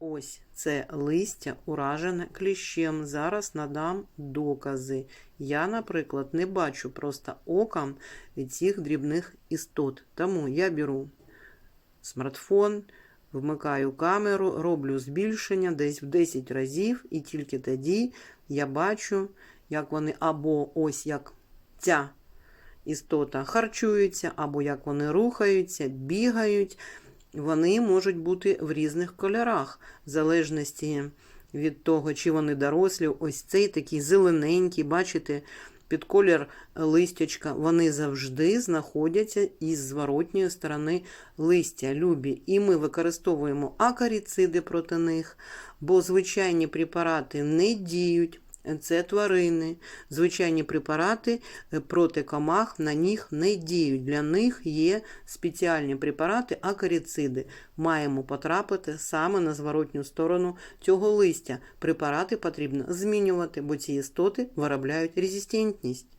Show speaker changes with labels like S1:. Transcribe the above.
S1: Ось це листя уражене кліщем. Зараз надам докази. Я, наприклад, не бачу просто оком від цих дрібних істот. Тому я беру смартфон, вмикаю камеру, роблю збільшення десь в 10 разів, і тільки тоді я бачу, як вони або ось як ця істота харчуються, або як вони рухаються, бігають. Вони можуть бути в різних кольорах, в залежності від того, чи вони дорослі. Ось цей такий зелененький, бачите, під колір листячка, вони завжди знаходяться із зворотньої сторони листя, любі. І ми використовуємо акаріциди проти них, бо звичайні препарати не діють. Це тварини. Звичайні препарати е, проти комах на них не діють. Для них є спеціальні препарати, акарициди. Маємо потрапити саме на зворотню сторону цього листя. Препарати потрібно змінювати, бо ці істоти виробляють резистентність.